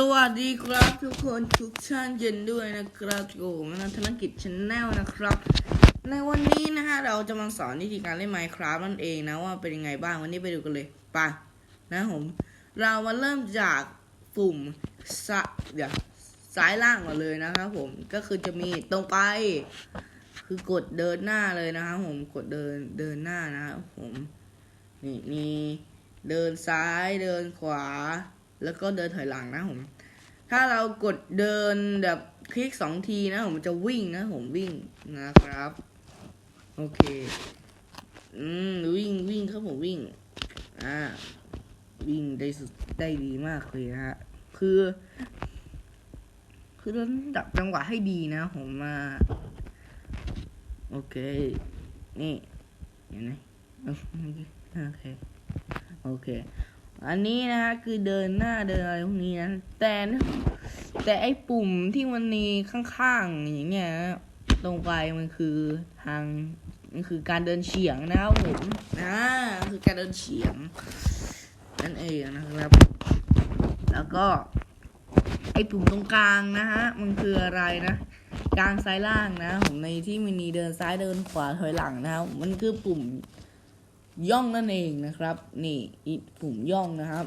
สวัสดีครับทุกคนทุกท่านเย็นด้วยนะครับโอ้นันธนกิจชแนลนะครับ ในวันนี้นะฮะเราจะมาสอนวิธีการเล่น Minecraft นั่นเองนะว่าเป็นยังไงบ้างวันนี้ไปดูกันเลยไปนะผม เรามาเริ่มจากปุ่มสะเดี๋ยวซ้ายล่างก่อนเลยนะครับผมก็คือจะมีตรงไป คือกดเดินหน้าเลยนะครับผมกดเดินเดินหน้านะครับผมนี่มีเดินซ้ายเดินขวา แล้วก็เดินถอยหลังนะผม ถ้าเรากดเดินแบบคลิกสองทีนะผมจะวิ่งนะผมวิ่งนะครับ โอเค อืมวิ่งวิ่งครับผมวิ่ง อ่า วิ่งได้สุดได้ดีมากเลยนะฮะ คือ คือเราต้องดับจังหวะให้ดีนะผมมา โอเค นี่เห็นไหมโอเค โอเค อันนี้นะฮะคือเดินหน้าเดินอะไรพวกนี้นะแต่แต่ไอ้ปุ่มที่มันมีข้างๆอย่างเงี้ยตรงไปมันคือทางมันคือการเดินเฉียงนะครับผมนะคือการเดินเฉียงนั่นเองนะครับ แล้วก็ ไอ้ปุ่มตรงกลางนะฮะมันคืออะไรนะกลางซ้ายล่างนะผมในที่มันมีเดินซ้ายเดินขวาถอยหลังนะครับมันคือปุ่ม ย่องนั่นเองนะครับ นี่ปุ่มย่องนะครับ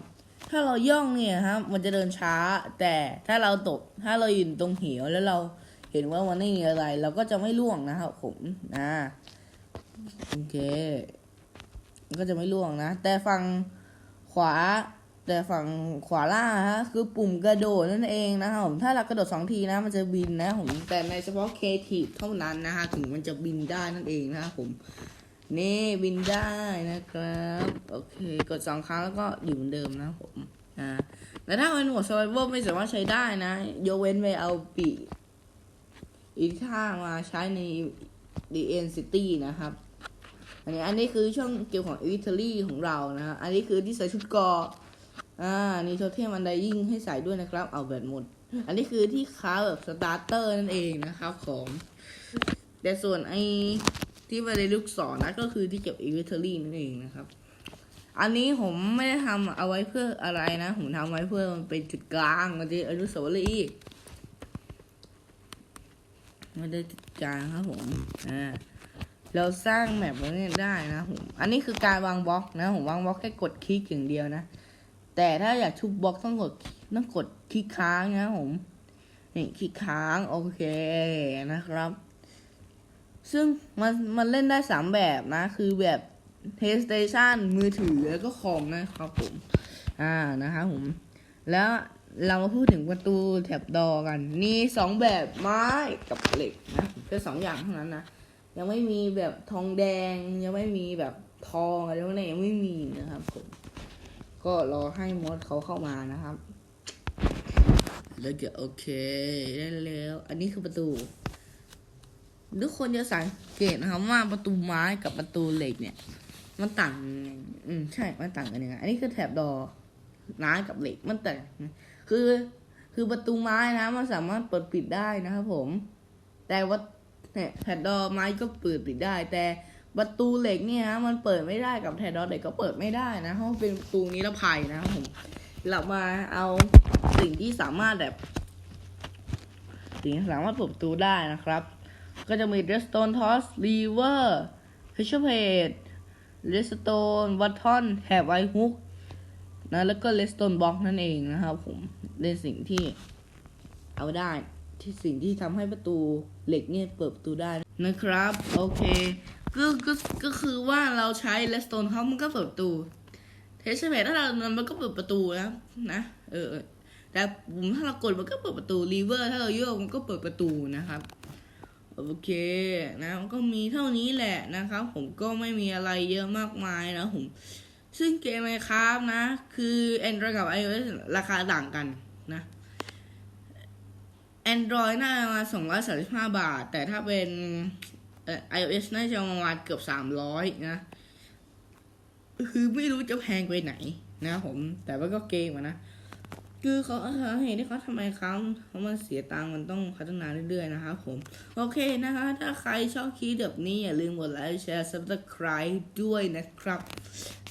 ถ้าเราย่องเนี่ยครับมันจะเดินช้า แต่ถ้าเราตกถ้าเรายืนตรงเหวแล้วเราเห็นว่ามันไม่มีอะไร เราก็จะไม่ล่วงนะครับผมนะโอเคก็จะไม่ล่วงนะ แต่ฝั่งขวา แต่ฝั่งขวาล่างฮะคือปุ่มกระโดดนั่นเองนะครับผมถ้าเรากระโดดสองทีนะ มันจะบินนะผมแต่ในเฉพาะเคทีเท่านั้นนะฮะถึงมันจะบินได้นั่นเองนะครับผม นี่บินได้นะครับ โอเค กดสองครั้งแล้วก็อยู่เหมือนเดิมนะผมอ่าแต่ถ้าเป็นหมวด survival ไม่สามารถใช้ได้นะยกเว้นไปเอาปีอีกท่ามาใช้ใน The End City นะครับ อันนี้อันนี้คือช่วงเกี่ยวของอิตาลีของเรานะฮะอันนี้คือที่ใส่ชุดกออ่านี่โทเทมอันไดยิ่งให้ใส่ด้วยนะครับ เอาแบบหมด อันนี้คือที่ค้าแบบสตาร์เตอร์นั่นเองนะครับผมแต่ส่วนไอ ที่มาในลูกศรนะก็คือที่เก็บอินเวนทอรี่นั่นเองนะครับ อันนี้ผมไม่ได้ทำเอาไว้เพื่ออะไรนะ ผมทำไว้เพื่อมันเป็นจุดกลางมันจะอนุสาวรีย์ไม่ได้จุดกลางครับผมอ่าเราสร้างแมปไว้เนี่ยได้นะผม อันนี้คือการวางบล็อกนะผมวางบล็อกแค่กดคลิกอย่างเดียวนะ แต่ถ้าอยากทุบบล็อกต้องกดต้องกดคลิกค้างนะผม นี่คลิกค้างโอเคนะครับ ซึ่งมันมันเล่นได้สามแบบนะ คือแบบ PlayStation มือถือแล้วก็คอมนะครับผม อ่านะครับผม แล้วเรามาพูดถึงประตูแถบดอกัน มีสองแบบไม้กับเหล็กนะแค่สองอย่างเท่านั้นนะ ยังไม่มีแบบทองแดง ยังไม่มีแบบทองอะไรพวกนี้ยังไม่มีนะครับผม ก็รอให้มดเขาเข้ามานะครับ แล้วจะโอเคได้แล้ว อันนี้คือประตู ทุกคนจะสังเกตนะครับว่าประตูไม้กับประตูเหล็กเนี่ย มันต่างยังไงอืมใช่ มันต่างกันยังไง อันนี้คือแถบดอไม้กับเหล็กมันแต่างคือ คือประตูไม้นะ มันสามารถเปิดปิดได้นะครับผม แต่ว่าเนี่ยแถบดอไม้ก็เปิดปิดได้ แต่ประตูเหล็กเนี่ยฮะมันเปิดไม่ได้กับแถบดอเหล็กก็เปิดไม่ได้นะเพราะเป็นประตูนิรภัยนะครับผมเรามาเอาสิ่งที่สามารถแบบสิ่งที่สามารถเปิดประตูได้นะครับ ก็จะมี redstone toss lever pressure plate redstone button แถบไวฮุกนะแล้วก็ redstone box นั่นเองนะครับผมเป็นสิ่งที่เอาได้ที่สิ่งที่ทำให้ประตูเหล็กเนี่ยเปิดประตูได้นะครับ โอเคก็ก็ก็คือว่าเราใช้ redstone เขามันก็เปิดประตู pressure plate ถ้าเรามันก็เปิดประตูนะนะเออแต่ปุ่มถ้าเรากดมันก็เปิดประตู lever ถ้าเราโยกมันก็เปิดประตูนะครับ โอเคนะก็มีเท่านี้แหละนะครับ ผมก็ไม่มีอะไรเยอะมากมายนะผมซึ่งเกมไมครับนะ คือ Android กับ iOS ราคาต่างกันนะ Android น่าจะมา235 บาท แต่ถ้าเป็นเอ่อ iOS น่าจะประมาณเกือบ 300 นะ คือไม่รู้จะแพงไปไหนนะผม แต่ว่าก็เกมนะ คือเขาเห็นที่เขาทำไมครับเพราะมันเสียตังค์มันต้องพัฒนาเรื่อยๆนะครับผม โอเคนะคะ ถ้าใครชอบคลิปแบบนี้อย่าลืมกดไลค์แชร์ subscribe ด้วยนะครับ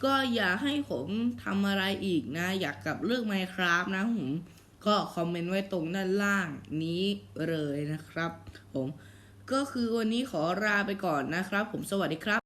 ก็อย่าให้ผมทำอะไรอีกนะ อยากกลับเรื่อง Minecraft นะผม ก็คอมเมนต์ไว้ตรงด้านล่างนี้เลยนะครับ ผม ก็คือวันนี้ขอลาไปก่อนนะครับ ผมสวัสดีครับ